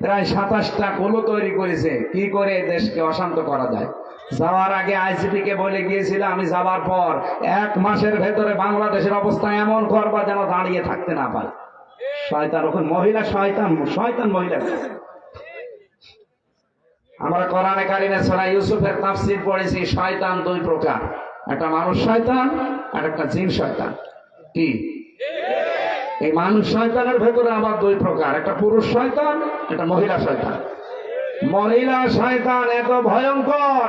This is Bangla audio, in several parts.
প্রায় সাতাশটা কুলো তৈরি করেছে। কি করে দেশকে অশান্ত করা যায়? যাওয়ার আগে আইসিপি কে বলে গিয়েছিল, আমি যাওয়ার পর এক মাসের ভেতরে বাংলাদেশের অবস্থা এমন করবা যেন দাঁড়িয়ে থাকতে না পারে। শয়তান, ওখানে মহিলা শয়তান শয়তান মহিলা। আমরা কোরআনে কারিমে সূরা ইউসুফের তাফসীর পড়েছি, শয়তান দুই প্রকার। একটা মানুষ শয়তান, আর একটা জিন শয়তান। কি? এই মানুষ শয়তানের ভেতরে আবার দুই প্রকার, একটা পুরুষ শয়তান, একটা মহিলা শয়তান। মহিলা শয়তান এত ভয়ঙ্কর।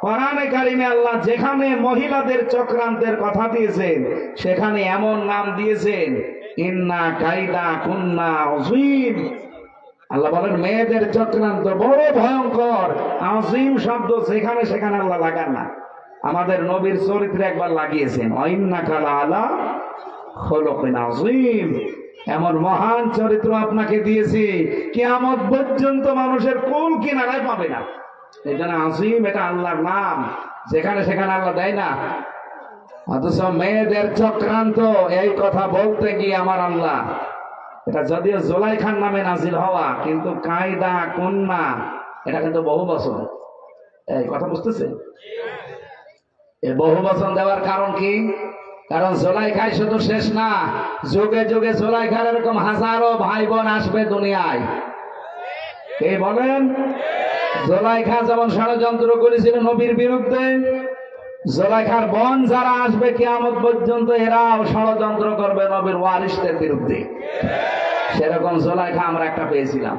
কোরআনে কারিমে আল্লাহ যেখানে মহিলাদের চক্রান্তের কথা দিয়েছেন, সেখানে এমন নাম দিয়েছেন, ইন্না কাইদা কুন্না অজিম আল্লাহ বলেন, মেয়েদের চক্রান্ত বড় ভয়ঙ্কর। আজিম শব্দ সেখানে সেখানে আল্লাহ লাগান না। আমাদের নবীর চরিত্রে একবার লাগিয়েছেন অইন্না কালা আলা আজিম এমন মহান চরিত্র আপনাকে দিয়েছি, কিয়ামত পর্যন্ত মানুষের কোন কিনারায় পাবে না। জন্য আজিম এটা আল্লাহর নাম। যেখানে সেখানে আল্লাহ দেয় না। অথচ মেয়েদের চক্রান্ত, এই কথা বলতে গিয়ে আমার আল্লাহ। এটা যদিও জোলাই খান নামে নাজিল হওয়া, কিন্তু কায়দা কন্যা এটা কিন্তু বহু বছর এই কথা বুঝতেছে এই বহু বছর দেওয়ার কারণ কি? কারণ জোলাই খাই শুধু শেষ না, যুগে যুগে জোলাই খার এরকম হাজারো ভাই বোন আসবে দুনিয়ায়। কে বলেন? জোলাইখা যেমন ষড়যন্ত্র করেছিল নবীর বিরুদ্ধে, জোলাইখার বন যারা আসবে কিয়ামত পর্যন্ত এরাও ষড়যন্ত্র করবে নবীর ওয়ারিসদের বিরুদ্ধে। সেরকম জোলাইখা আমরা একটা পেয়েছিলাম।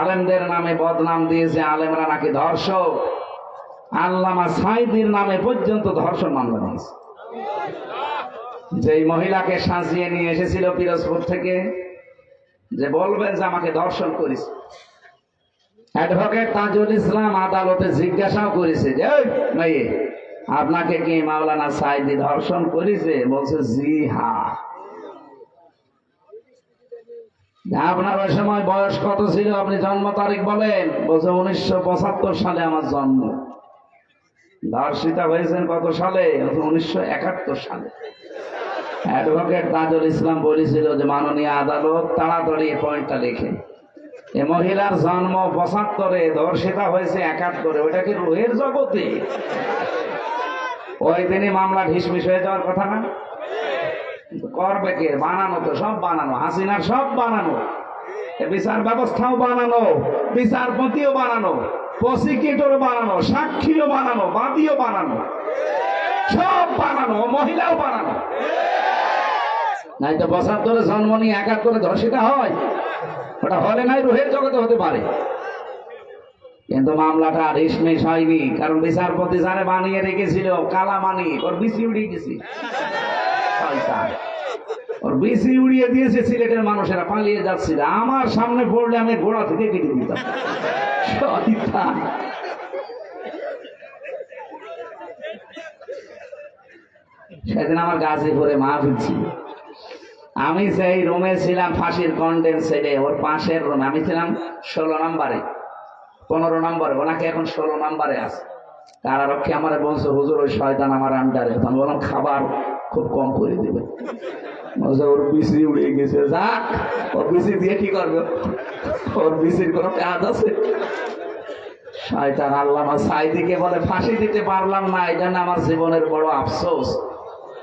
আলেমদের নামে বদনাম দিয়েছে আলেমরা নাকি ধর্ষক। আল্লামা সাইদির নামে পর্যন্ত ধর্ষণ মামলা দিয়েছে যে মহিলাকে সাজিয়ে নিয়ে এসেছিল পিরোজপুর থেকে, যে বলবেন যে আমাকে ধর্ষণ করিস অ্যাডভোকেট তাজুল ইসলাম আদালতে জিজ্ঞাসাও করেছে যে "ওই মেয়ে, আপনাকে কি মাওলানা সাইদি ধর্ষণ করেছে? বলছে, জি হা আপনার ওই সময় বয়স কত ছিল? আপনি জন্ম তারিখ বলেন। বলছে, উনিশশো পঁচাত্তর সালে আমার জন্ম। ধর্ষিতা হয়েছেন কত সালে? উনিশশো একাত্তর সালে। অ্যাডভোকেট তাজুল ইসলাম বলেছিল যে, মাননীয় আদালত তাড়াতাড়ি পয়েন্টটা লিখে এ মহিলার জন্ম পঁচাত্তরে, ধর্ষিতা হয়েছে একাত্তরে। ওইটা কি রুহের জগতে? ওই দিনই মামলা ঢিসমিস হয়ে যাওয়ার কথা না? করবে কে? বানানো তো সব বানানো। হাসিনার সব বানানো। বিচার ব্যবস্থাও বানানো। বিচারপতিও বানানো। প্রসিকিউটর বানানো, সাক্ষীও বানানো, বাদীও বানানো। সব বানানো, মহিলাও বানানো। নাই তো পঁচাত্তরে জন্ম নিয়ে একাত্তরে ধর্ষিতা হয়। ওটা হলে নাই, রুহের জগতে হতে পারে। কিন্তু মামলাটা রেশমেশ হয়নি কারণ বিচারপতি জানে বানিয়ে রেখেছিল, কালা মানি, ওর বিসি উড়িয়ে গেছি ওর বিসি উড়িয়ে দিয়েছে সিলেটের মানুষেরা, পালিয়ে যাচ্ছিল আমার সামনে পড়লে আমি গোড়া থেকে কেটে দিতাম। সেদিন আমার গাজীপুরে মাহফিল ছিল আমি সেই রুমে ছিলাম ফাঁসির কন্ডেন্স সেটে ওর পাশের রুমে। আমি ছিলাম ষোলো নম্বরে, পনেরো নম্বরে। ওনাকে এখন ষোলো নম্বরে আছে। কারারক্ষী আমার বলছে, হুজুর, ওই শয়তান আমার আন্ডারে তখন বললাম, খাবার খুব কম করে দেবে। ওর বিসি উড়িয়ে গেছে, যাক, ওর বিসি দিয়ে কি করবে? ওর বিসির কোনো কাজ আছে? শয়তান আল্লামা সাইদিকে বলে, ফাঁসি দিতে পারলাম না, এই জন্য আমার জীবনের বড় আফসোস।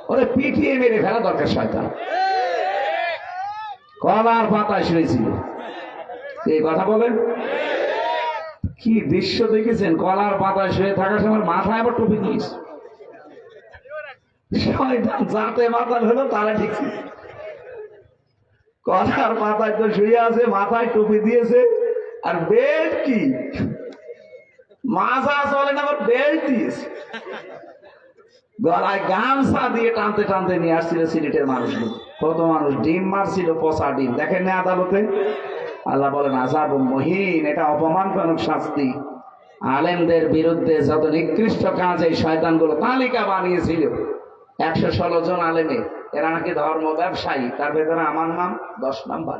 ওরে পিটিয়ে মেরে ফেলা দরকার শয়তান। কলার পাতায় শুয়েছিল এই কথা বলেন। কি দৃশ্য দেখেছেন? কলার পাতায় শুয়ে থাকার সময় মাথায় আবার টুপি দিয়েছে। গামছা দিয়ে টানতে টানতে নিয়ে আসছিল সিলেটের মানুষগুলো। কত মানুষ ডিম মারছিল, পচা ডিম। দেখেন না আদালতে? আল্লাহ বলেন আজাব মহিন, এটা অপমানজনক শাস্তি। আলেমদের বিরুদ্ধে যত নিকৃষ্ট কাজ এই শয়তানগুলো তালিকা বানিয়েছিল একশো ষোলো জন আলেমে, এরা নাকি ধর্ম ব্যবসায়ী, তার ভেতরে আমার নাম দশ নাম্বার।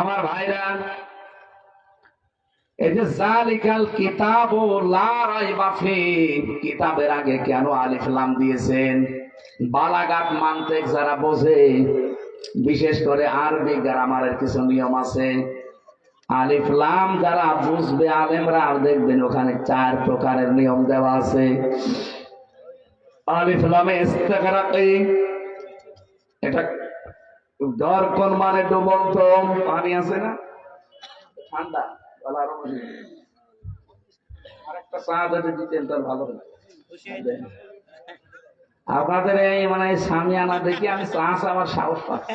আমার ভাইরা, এই যে জালিকাল কিতাব লা রাইবা ফি, কিতাবের আগে কেন আলিফ লাম দিয়েছেন? বালাঘাট মানতে যারা বোঝে, বিশেষ করে আরবি গ্রামারের কিছু নিয়ম আছে। আলিফলাম যারা বুঝবে, আলেমরা দেখবেন ওখানে চার প্রকারের নিয়ম দেওয়া আছে আলিফলামে ইস্তেগরাকি, এটা দরকন মানে ডুবন্ত পানি আছে না ঠান্ডা বেশি। আরেকটা যদি দিতেন তার ভালো হতো। আপনাদের এই মানে এই সামিয়ানা দেখি আমি চা আমার সাহস পাচ্ছি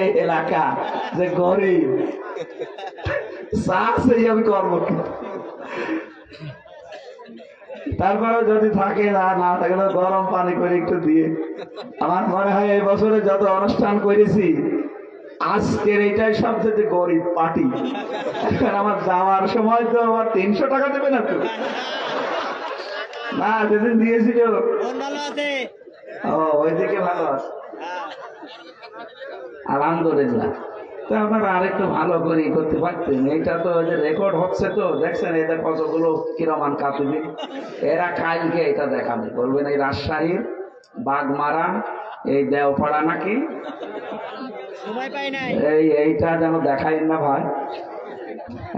এই এলাকা যে গরিব। চা সেই আমি করব কি তারপরে যদি থাকে না না থাকলে গরম পানি করে একটু দিয়ে। আমার মনে হয় এই বছরে যত অনুষ্ঠান করেছি, আজকের এইটাই সবচেয়ে গরিব পার্টি। আমার যাওয়ার সময় তো আমার তিনশো টাকা দেবে না তো। না যেদিন দিয়েছিল। ও ওইদিকে ভালো আছে। আলহামদুলিল্লাহ। তো আপনারা আরেকটু ভালো করে করতে পারতেন। এটা তো যে রেকর্ড হচ্ছে তো দেখছেন এদের কতগুলো কিরমান কাতুবি এরা কালকে এটা দেখাবে। বলবেন এই রাজশাহীর বাগমারা এই দেওপাড়া নাকি? এই এইটা যেন দেখাই না ভাই।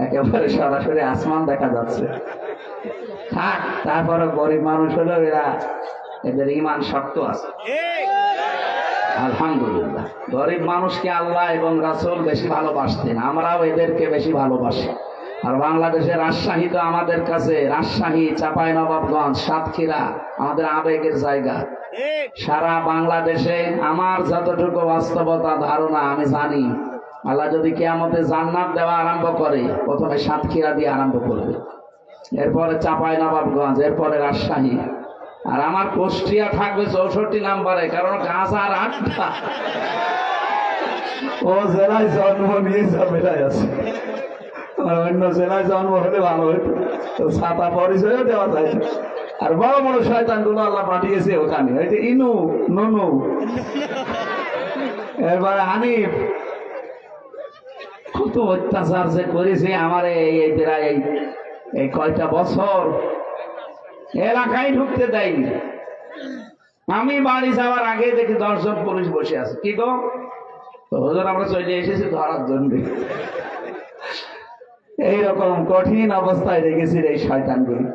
একেবারে সরাসরি আসমান দেখা যাচ্ছে। থাক তারপরে গরিব মানুষ হলো এরা এদের ইমান শক্ত আছে। আলহামদুলিল্লাহ। গরিব মানুষকে আল্লাহ এবং রাসূল বেশি ভালোবাসতেন আমরাও এদেরকে বেশি ভালোবাসি। আর বাংলাদেশের রাজশাহী তো আমাদের কাছে রাজশাহী চাপাই নবাবগঞ্জ সাতক্ষীরা আমাদের আবেগের জায়গা। সারা বাংলাদেশে আমার যতটুকু বাস্তবতা ধারণা আমি জানি আল্লাহ যদি কেয়ামতে জান্নাত দেওয়া আরম্ভ করে প্রথমে সাতক্ষীরা দিয়ে আরম্ভ করবে। এরপরে চাপাই নবাবগঞ্জ, এরপরে রাজশাহী। আর আমার কুষ্টিয়া থাকবে চৌষট্টি নাম্বারে, কারণ গাছ আর আটটা। ও জেলায় জন্ম নিয়ে ঝামেলায় আছে। অন্য জেলায় জন্ম হলে ভালো হতো তো ছাতা পরিচয়ও দেওয়া যায় আর বড় বড় শয়তানগুলো আল্লাহ পাঠিয়েছে ওখানে। ওই যে ইনু, ননু। এরপরে হানিফ। কত অত্যাচার যে করেছে আমার এই এই প্রায় এই কয়টা বছর? এলাকায় ঢুকতে দেয়নি। আমি বাড়ি যাওয়ার আগে দেখি দশজন পুলিশ বসে আছে। কি গো? হজর, আমরা চলে এসেছি, ধরার জন্য। এইরকম কঠিন অবস্থায় রেখেছি এই শয়তানগুলি।